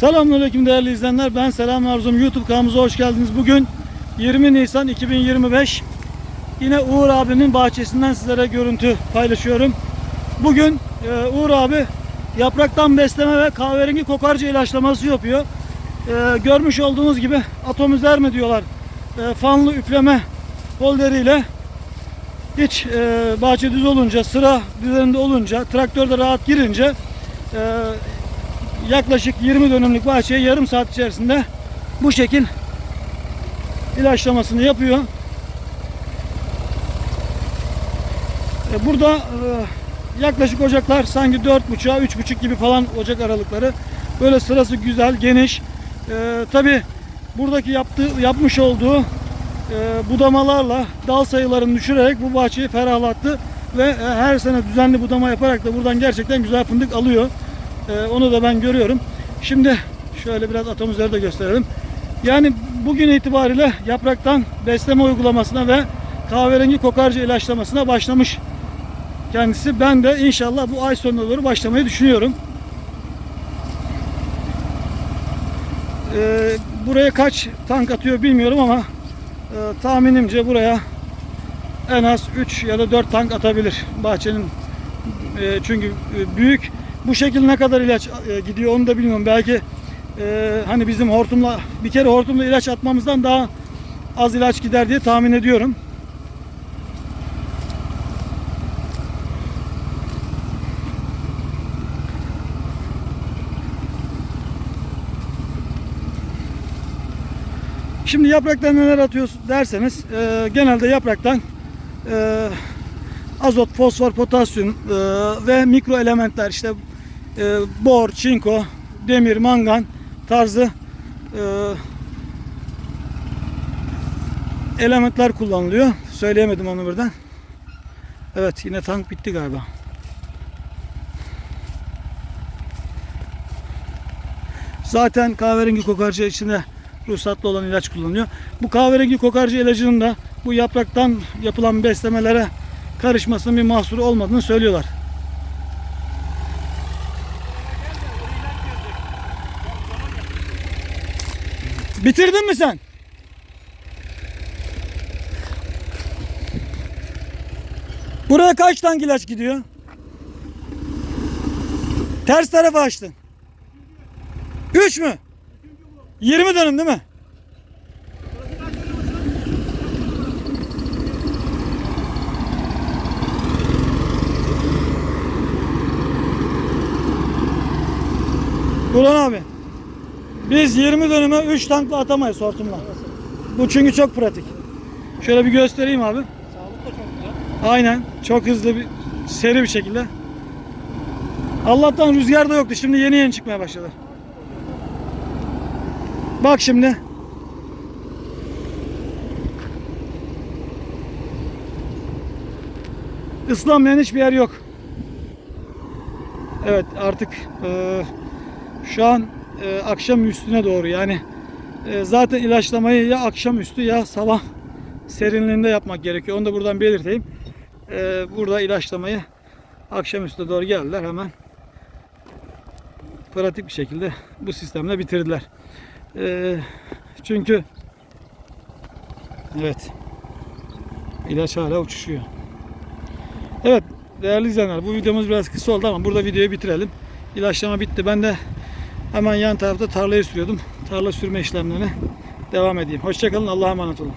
Selamünaleyküm değerli izleyenler. Ben Selam Arzum. YouTube kanalımıza hoş geldiniz. Bugün 20 Nisan 2025. Yine Uğur abinin bahçesinden sizlere görüntü paylaşıyorum. Bugün e, Uğur abi yapraktan besleme ve kahverengi kokarca ilaçlaması yapıyor. E, görmüş olduğunuz gibi atomizer mi diyorlar. E, fanlı üfleme holderiyle hiç e, bahçe düz olunca, sıra düzeninde olunca, traktörde rahat girince e, yaklaşık 20 dönümlük bahçeye yarım saat içerisinde bu şekil ilaçlamasını yapıyor. E, Burada e, yaklaşık ocaklar sanki 4.5'a 3.5 gibi falan ocak aralıkları. Böyle sırası güzel, geniş. Tabi buradaki yaptığı, yapmış olduğu e, budamalarla dal sayılarını düşürerek bu bahçeyi ferahlattı ve e, her sene düzenli budama yaparak da buradan gerçekten güzel fındık alıyor. E, onu da ben görüyorum. Şimdi şöyle biraz atomizleri de gösterelim. Yani bugün itibariyle yapraktan besleme uygulamasına ve kahverengi kokarca ilaçlamasına başlamış kendisi. Ben de inşallah bu ay sonuna doğru başlamayı düşünüyorum. Ee, buraya kaç tank atıyor bilmiyorum ama e, tahminimce buraya en az 3 ya da 4 tank atabilir bahçenin e, çünkü e, büyük bu şekil ne kadar ilaç e, gidiyor onu da bilmiyorum belki e, hani bizim hortumla bir kere hortumla ilaç atmamızdan daha az ilaç gider diye tahmin ediyorum. Şimdi yapraktan neler atıyorsun derseniz e, genelde yapraktan e, azot, fosfor, potasyum e, ve mikro elementler işte e, bor, çinko, demir, mangan tarzı e, elementler kullanılıyor. Söyleyemedim onu birden. Evet yine tank bitti galiba. Zaten kahverengi kokarca içinde ruhsatlı olan ilaç kullanılıyor. Bu kahverengi kokarca ilacının da bu yapraktan yapılan beslemelere karışmasının bir mahsuru olmadığını söylüyorlar. Bitirdin mi sen? Buraya kaç tank ilaç gidiyor? Ters tarafa açtın. 3 mü? 20 dönüm değil mi? Ulan abi. Biz 20 dönüme 3 tankla atamayız hortumla. Bu çünkü çok pratik. Şöyle bir göstereyim abi. Sağlık da çok güzel. Aynen. Çok hızlı bir seri bir şekilde. Allah'tan rüzgar da yoktu. Şimdi yeni yeni çıkmaya başladı. Bak şimdi. Islanmayan hiçbir yer yok. Evet artık e, şu an e, akşam üstüne doğru yani e, zaten ilaçlamayı ya akşam üstü ya sabah serinliğinde yapmak gerekiyor. Onu da buradan belirteyim. E, burada ilaçlamayı akşam üstüne doğru geldiler hemen pratik bir şekilde bu sistemle bitirdiler. E, çünkü evet ilaç hala uçuşuyor. Evet değerli izleyenler bu videomuz biraz kısa oldu ama burada videoyu bitirelim. İlaçlama bitti. Ben de hemen yan tarafta tarlayı sürüyordum. Tarla sürme işlemlerine devam edeyim. Hoşçakalın. Allah'a emanet olun.